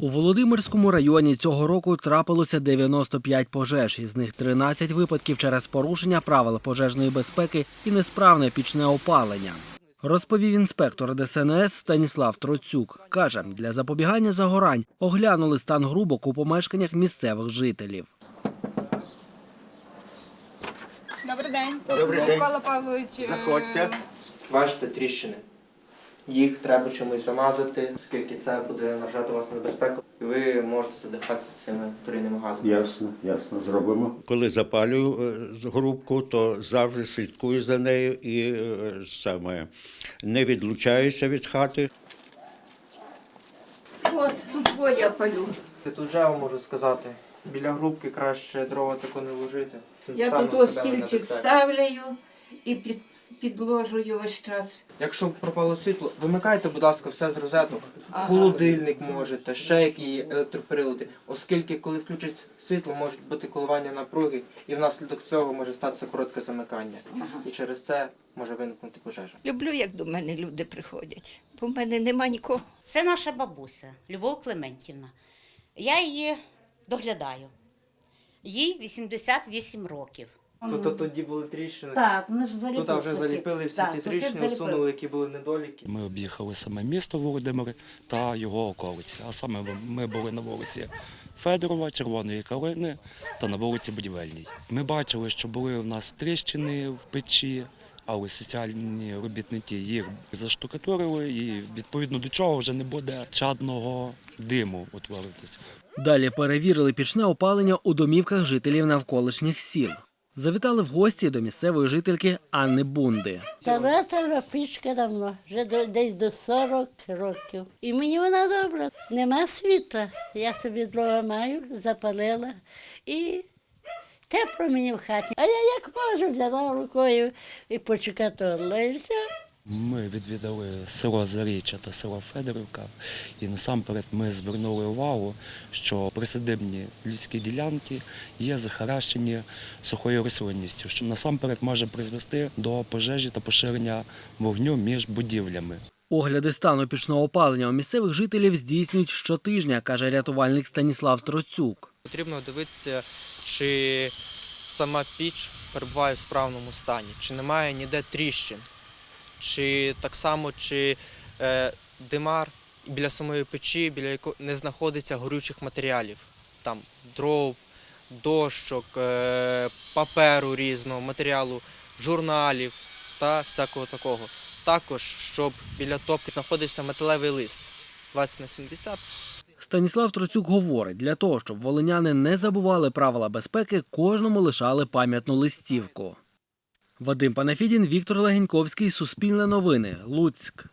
У Володимирському районі цього року трапилося 95 пожеж, із них 13 випадків через порушення правил пожежної безпеки і несправне пічне опалення. Розповів інспектор ДСНС Станіслав Троцюк. Каже, для запобігання загорань оглянули стан грубок у помешканнях місцевих жителів. Добрий день. Добрий день. Микола Павлович. е, Заходьте. Бачите тріщини. Їх треба чимось замазати, оскільки це буде наражати вас на небезпеку, і ви можете задихатися цими турійними газами. Ясно, ясно, зробимо. Коли запалюю е, грубку, то завжди слідкую за нею і е, саме не відлучаюся від хати. От, тут я палю. Тут вже вам можу сказати, біля грубки краще дрова тако не ложити. Я самим тут ось стільчик ставляю і під, підложую весь час. Якщо пропало світло, вимикайте, будь ласка, все з розеток. Ага. Холодильник можете, ще які електроприлади. Оскільки, коли включать світло, можуть бути коливання напруги, і внаслідок цього може статися коротке замикання. І через це може виникнути пожежа. Люблю, як до мене люди приходять, бо в мене нема нікого. Це наша бабуся Любов Клементівна. Я її доглядаю. Їй 88 років. Тут тоді були тріщини. Так, вони ж заліпили. Тут вже заліпили всі ті тріщини, усунули, які були недоліки. Ми об'їхали саме місто Володимир та його околиці. А саме ми були на вулиці Федорова, Червоної Калини та на вулиці Будівельній. Ми бачили, що були в нас тріщини в печі, але соціальні робітники їх заштукатурили, і відповідно до чого вже не буде чадного диму утворитися. Далі перевірили пічне опалення у домівках жителів навколишніх сіл. Завітали в гості до місцевої жительки Анни Бунди. Залетала пічка давно, вже десь до 40 років. І мені вона добра. Нема світла. Я собі дрова маю, запалила і тепло мені в хаті. А я як можу, взяла рукою і почекатурила, і все. Ми відвідали село Заріччя та село Федорівка, і насамперед ми звернули увагу, що присадибні людські ділянки є захаращені сухою рослинністю, що насамперед може призвести до пожежі та поширення вогню між будівлями. Огляди стану пічного опалення у місцевих жителів здійснюють щотижня, каже рятувальник Станіслав Троцюк. Потрібно дивитися, чи сама піч перебуває в справному стані, чи немає ніде тріщин, чи так само, чи е, димар біля самої печі, біля якої не знаходиться горючих матеріалів, там дров, дощок, е, паперу різного, матеріалу, журналів та всякого такого. Також, щоб біля топки знаходився металевий лист 20 на 70 Станіслав Троцюк говорить, для того, щоб волиняни не забували правила безпеки, кожному лишали пам'ятну листівку. Вадим Панафідін, Віктор Легеньковський, Суспільне новини, Луцьк.